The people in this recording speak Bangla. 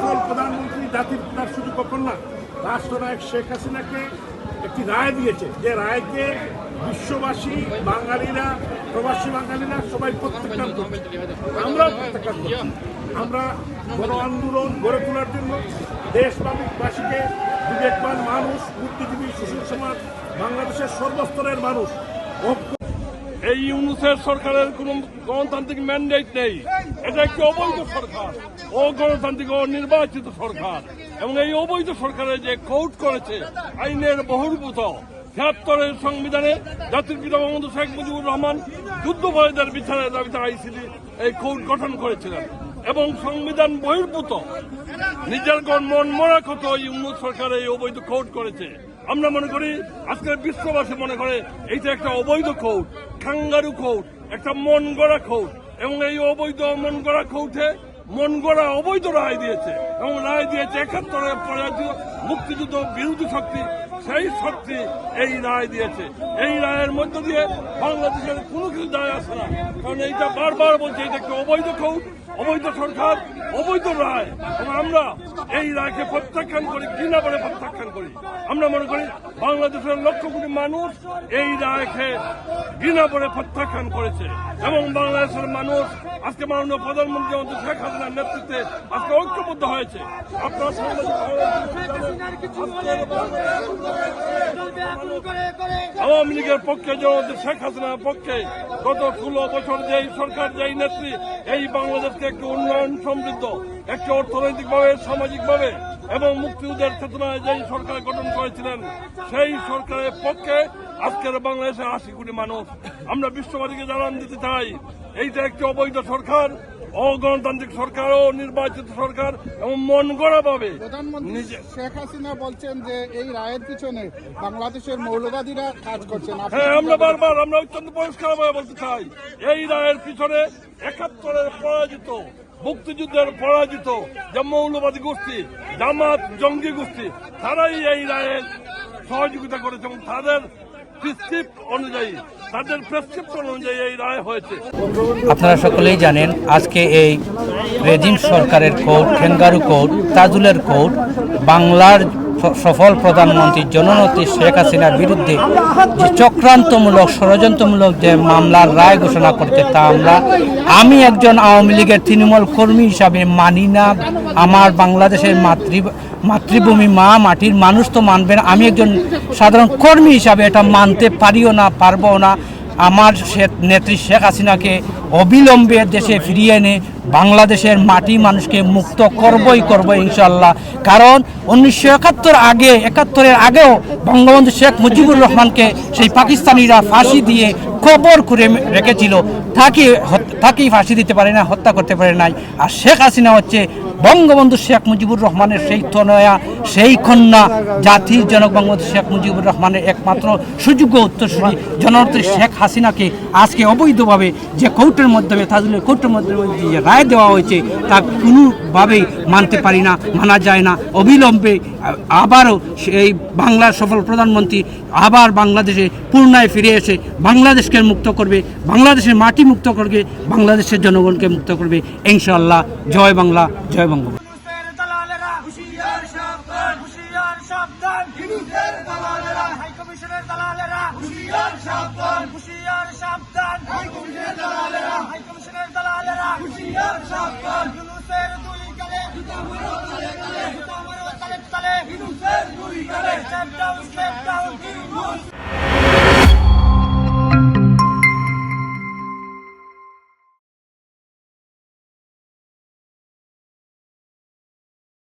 সফল প্রধানমন্ত্রী জাতির পিতার শুধু কখন না? রাষ্ট্রনায়ক শেখ হাসিনাকে একটি রায় দিয়েছে। যে রায়কে বিশ্ববাসী, বাঙালিরা, প্রবাসী বাঙালিরা সবাই প্রত্যাখ্যান করছে। আমরা প্রত্যাখ্যান করছি। আমরা গণ আন্দোলন গড়ে তোলার জন্য দেশবাসীকে বিবেকবান মানুষ, বুদ্ধিজীবী, সুশীল সমাজ, বাংলাদেশের সর্বস্তরের মানুষ এই ইউনুসের সরকারের কোন গণতান্ত্রিক ম্যান্ডেট নেই। এটা একটি অবৈধ সরকার ও গণতান্ত্রিক ও নির্বাচিত সরকার। এবং এই অবৈধ সরকারের যে কোর্ট করেছে, আইনের বহির্ভূত ছিয়াত্তরের সংবিধানে জাতির পিতা বঙ্গবন্ধু শেখ মুজিবুর রহমান যুদ্ধবয়দের বিচারের দাবিতে আইসিডি এই কোর্ট গঠন করেছিলেন। এবং সংবিধান বহির্ভূত। নিজের মন মরা কত ইউনুস সরকার এই অবৈধ কোর্ট করেছে? আমরা মনে করি, আজকের বিশ্ববাসী মনে করে, এইটা একটা অবৈধ কোর্ট, খাঙ্গারু কোর্ট, একটা মন গড়া কোর্ট। এবং এই অবৈধ মন গড়া কৌঠে মন গড়া অবৈধ রায় দিয়েছে এবং রায় দিয়েছে একাত্তরের পরাজিত মুক্তিযুদ্ধ বিরোধী শক্তি, সেই শক্তি এই রায় দিয়েছে। এই রায়ের মধ্য দিয়ে বাংলাদেশের কোনো কিছু দায় আসে না। কারণ এইটা বারবার বলছে এটা কি অবৈধ কৌ অবৈধ সরকার, অবৈধ রায়। এবং আমরা এই রায়কে প্রত্যাখ্যান করি, ঘৃণা বলে প্রত্যাখ্যান করি। আমরা মনে করি বাংলাদেশের লক্ষ কোটি মানুষ এই রায়কে ঘৃণা বলে প্রত্যাখ্যান করেছে। এবং বাংলাদেশের মানুষ আজকে মাননীয় প্রধানমন্ত্রী আমাদের শেখ হাসিনার নেতৃত্বে আজকে ঐক্যবদ্ধ হয়েছে। আপনারা আওয়ামী লীগের পক্ষে, যে আমাদের শেখ হাসিনার পক্ষে গত ষোলো বছর যেই সরকার, যেই নেত্রী, এই বাংলাদেশকে একটি উন্নয়ন সমৃদ্ধ একটি অর্থনৈতিকভাবে সামাজিকভাবে এবং মুক্তিযুদ্ধের চেতনায় যেই সরকার গঠন করেছিলেন সেই সরকারের পক্ষে আজকের বাংলাদেশে আশি কোটি মানুষ। আমরা বিশ্ববাসীকে জানান দিতে চাই এইটা একটি অবৈধ সরকার অগণতান্ত্রিক সরকার ও নির্বাচিত সরকার এবং মন গড়া পাবে প্রধানমন্ত্রী শেখ হাসিনা বলছেন যে এই রায়ের পিছনে বাংলাদেশের মৌলবাদীরা কাজ করছেন। হ্যাঁ আমরা বারবার আমরা অত্যন্ত পরিষ্কার ভাবে বলতে চাই এই রায়ের পিছনে একাত্তরের পরাজিত মুক্তিযুদ্ধের পরাজিত জম্মৌলবাদী গোষ্ঠী, জামাত জঙ্গি গোষ্ঠী, তারাই এই রায়ের সহযোগিতা করেছে এবং তাদের অনুযায়ী তাদের অনুযায়ী এই রায় হয়েছে। আপনারা সকলেই জানেন, আজকে এই রেজিম সরকারের কোর্ট, খেঙ্গারু কোর্ট, তাজুলের কোর্ট, বাংলার সফল প্রধানমন্ত্রী জননেত্রী শেখ হাসিনার বিরুদ্ধে যে চক্রান্তমূলক, ষড়যন্ত্রমূলক যে মামলার রায় ঘোষণা করছে তা আমরা, আমি একজন আওয়ামী লীগের তৃণমূল কর্মী হিসাবে মানি না। আমার বাংলাদেশের মাতৃ, মাতৃভূমি মা, মাটির মানুষ তো মানবে না। আমি একজন সাধারণ কর্মী হিসাবে এটা মানতে পারিও না পারব না। আমার নেত্রী শেখ হাসিনাকে অবিলম্বে দেশে ফিরিয়ে এনে বাংলাদেশের মাটি মানুষকে মুক্ত করবই করব ইনশাল্লাহ কারণ উনিশশো একাত্তর আগে, একাত্তরের আগেও বঙ্গবন্ধু শেখ মুজিবুর রহমানকে সেই পাকিস্তানিরা ফাঁসি দিয়ে কবর করে রেখেছিল। তাকে তাকেই ফাঁসি দিতে পারে না, হত্যা করতে পারে নাই। আর শেখ হাসিনা হচ্ছে বঙ্গবন্ধু শেখ মুজিবুর রহমানের সেই তনয়া, সেই কন্যা, জাতির জনক বঙ্গবন্ধু শেখ মুজিবুর রহমানের একমাত্র সুযোগ্য উত্তরসূরি জননেত্রী শেখ হাসিনাকে আজকে অবৈধভাবে যে কোর্টের মাধ্যমে তাজুলের কোর্টের মাধ্যমে যে রায় দেওয়া হয়েছে, তা কোনোভাবেই মানতে পারি না, মানা যায় না। অবিলম্বে আবারও সেই বাংলার সফল প্রধানমন্ত্রী আবার বাংলাদেশে পূর্ণায় ফিরে এসে বাংলাদেশকে মুক্ত করবে, বাংলাদেশের মাটি মুক্ত করবে, বাংলাদেশের জনগণকে মুক্ত করবে। ইনশাআল্লাহ, জয় বাংলা, জয় বঙ্গবন্ধু। Don't step.